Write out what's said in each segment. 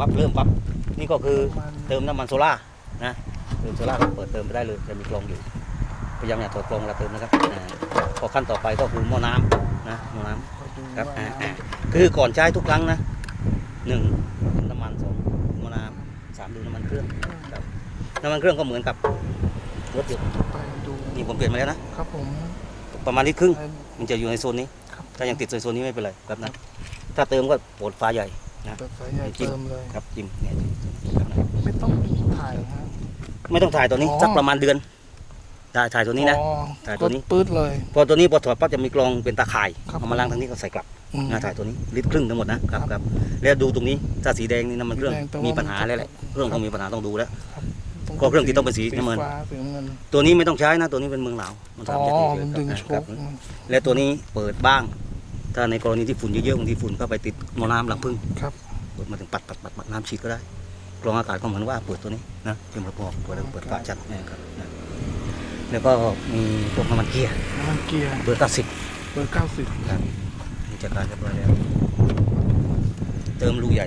ปั๊บเริ่มปั๊บนี่ก็คือเติมน้ำมันโซล่าร์นะเติมโซล่าร์ก็เปิดเติมไปได้เลยจะมีกรองอยู่พยายามอย่าถอดกรองเวลาเติมนะครับอ่าพอขั้นต่อไปก็คือหม้อน้ำนะหม้อน้ำครับอ่าอ่าคือก่อนใช้ทุกครั้งนะหนึ่งน้ำมันสองมะนาวสามดูน้ำมันเครื่องครับน้ำมันเครื่องก็เหมือนกับรถยนต์ไปดูนี่ผมเปลี่ยนมาแล้วนะครับผมประมาณลิตรครึ่งให้มันจะอยู่ในโซนนี้ครับถ้ายังติดในโซนนี้ไม่เป็นไรครับนะถ้าเติมก็โปรดฟ้าใหญ่ เปิดไฟใหญ่จิ้มเติมเลย ครับจิ้มเนี่ยครับนะไม่ต้องถ่ายฮะไม่ต้องถ่ายตัวนี้อ๋อสักประมาณเดือนได้ถ่ายตัวนี้นะ อ๋อถ่ายตัวนี้ กดปื๊ดเลย พอตัวนี้พอถอดปั๊บจะมีกรองเป็นตาข่ายครับ เอามาล้างทางนี้ก็ใส่กลับอืมนะถ่ายตัวนี้ลิตรครึ่งทั้งหมดนะครับครับครับแล้วดูตรงนี้ถ้าสีแดงนี่น้ำมันเครื่องสีแดงแปลว่ามีปัญหามันแล้วแหละเครื่องต้องมีปัญหาต้องดูแล้วต้องก็เครื่องที่ต้องเป็นสีน้ำเงิน ฟ้าสีน้ำเงินตัวนี้ไม่ต้องใช้นะตัวนี้เป็นเมืองหนาวมันอ๋อทำจะดีเลมัยนดึงคโชรับกครับและตัวนี้เปิดบ้าง ถ้าในกรณีที่ฝุ่นเยอะๆบางทีฝุ่นเข้าไปติดหม้อน้ำลังพึ่งครับเปิดมาถึงปัดปัดปัดปัดน้ำฉีดก็ได้กรองอากาศก็เหมือนว่าเปิดตัวนี้นะเป็นระบบเปิดเปิดฝาจัดนะครับนะแล้วก็มีพวกน้ำมันเกียร์น้ำมันเกียร์เบอร์เก้าสิบเบอร์เก้าสิบครับมีจัดการเรียบร้อยแล้ว เติมรูใหญ่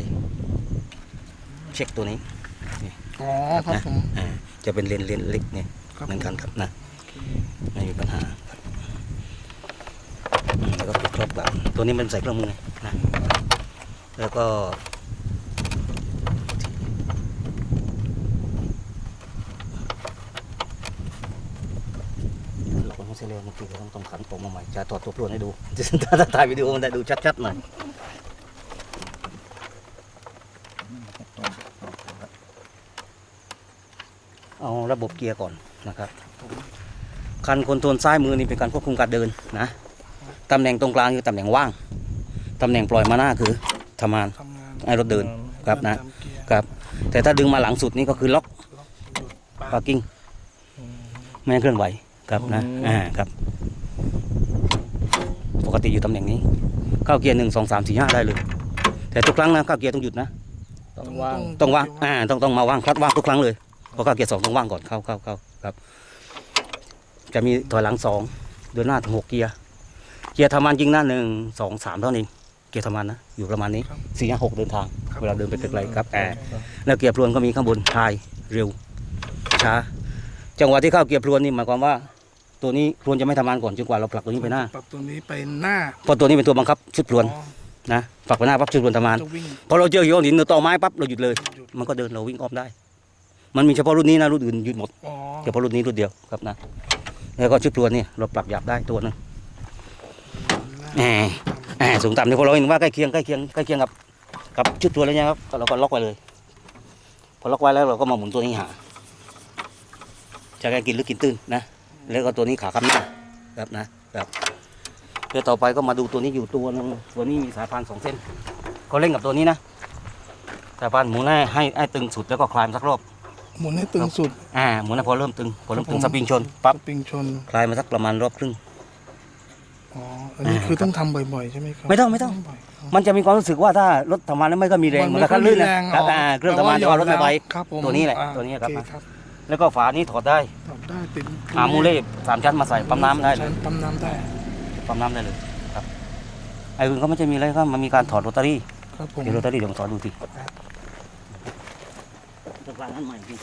เช็คตัวนี้อ๋อครับผมอ่าจะเป็นเลนเลนเล็กเนี่ยครับเหมือนกันครับนะไม่มีปัญหาครับอืมแล้วก็ปิด ครอบแบบตัวนี้มันใส่เครื่องมือไงนะ แล้วก็เราคนไม่ใช่เร็วมื่อกี้ก็ต้องต้องขันผมมาใหม่จะถอดตัวพลวนให้ดูถ้าถ่ายวิดีโอมันได้ดูชัดๆหน่อยเอาระบบเกียร์ก่อนนะครับคันคนโทรลซ้ายมือนี่เป็นการควบคุมการเดินนะ ตำแหน่งตรงกลางคือตำแหน่งว่าง ตำแหน่งปล่อยมาหน้าคือทำงานทำงานให้รถเดินครับนะ ตามเกียร์ครับ แต่ถ้าดึงมาหลังสุดนี่ก็คือล็อกหยุดปั๊บ พาร์กิ้งอืมไม่ให้เคลื่อนไหวครับนะอืม อ่าครับ ปกติอยู่ตำแหน่งนี้เข้าเกียร์หนึ่งสองสามสี่ห้าได้เลย แต่ทุกครั้งนะเข้าเกียร์ต้องหยุดนะ ต้องว่าง ต้องว่างอ่าต้องต้องมาว่างคลัดว่างทุกครั้งเลยพอเข้าเกียร์สองต้องว่างก่อนเข้าเข้าเข้าครับ จะมีถอยหลังสองเดินหน้าถึงหกเกียร์ เกียร์ทำงานจริงนะหนึ่งสองสามเท่านั้นเองเกียร์ทำงานนะอยู่ประมาณนี้ครับสี่ห้าหกเดินทางครับเวลาเดินไปไกลๆครับแอร์แล้วเกียร์พลวนก็มีข้างบนทายเร็วช้าจังหวะที่เข้าเกียร์พลวนนี่หมายความว่าตัวนี้พลวนจะไม่ทำงานก่อนจนกว่าเราผลักตัวนี้ไปหน้าปรับตัวนี้ไปหน้าเพราะตัวนี้เป็นตัวบังคับชุดพลวนอ๋อนะผลักไปหน้าปั๊บชุดพลวนทำงานจะวิ่งพอเราเจอโยนหินหรือต่อไม้ปั๊บเราหยุดเลยหยุดมันก็เดินเราวิ่งอ้อมได้ มันมีเฉพาะรุ่นนี้นะรุ่นอื่นหยุดหมดอ๋อเฉพาะรุ่นนี้รุ่นเดียวครับนะแล้วก็ชุดพลวนนี่เราปรับหยับได้ตัวหนึงแหมแหม สูงต่ำนี่พอเราเห็นว่าใกล้เคียงใกล้เคียงใกล้เคียงกับกับชุดพลวนแล้วนะครับก็เราก็ล็อกไว้เลย พอล็อกไว้แล้วเราก็มาหมุนตัวนี้หาจะแกกินหรือกินตื้นนะแล้วก็ตัวนี้ขาค้ำหน้าครับนะครับเดี๋ยวต่อไปก็มาดูตัวนี้อยู่ตัวหนึงตัวนี้มีสายพานสองเส้นก็เล่นกับตัวนี้นะสายพานหมุนให้ให้ให้ตึงสุดแล้วก็คลายมันสักรอบหมุนให้ตึงสุด อ่า หมุนให้พอเริ่มตึง พอเริ่มตึงคสรับผมปริงชน ปั๊บ สปริงชน คลายมาสักประมาณรอบครึ่ง อ๋อ อันนี้อ่าคือต้องทำบ่อยๆ ใช่ไหมครับไม่ต้องไม่ต้อง บ่อยอ๋อมันจะมีความรู้สึกว่าถ้ารถทำงานแล้วไม่ก็มีแรงมัมันนก็คันลื่นนะไม่ค่อยมีแรงครับอ๋ออ่าเครื่องทำงานจะเอารถไม่ไปครับผมตัวนี้แหละอ่าตัวนี้ครับ โอเครับแล้วก็ฝานี้ถอดได้ตอบได้เป็นหามูเล่สามชั้นมาใส่ปั๊มน้ำได้เลยชั้นปั๊มน้ำได้ ปั๊มน้ำได้เลยครับไอ้อื่นก็ไม่ใช่มีอะไรก็มันมีการถอดโรตารี่ครับผม เดี๋ยวโรตารี่เดี๋ยวผมสอนดูทีตกลางอันใหม่จริง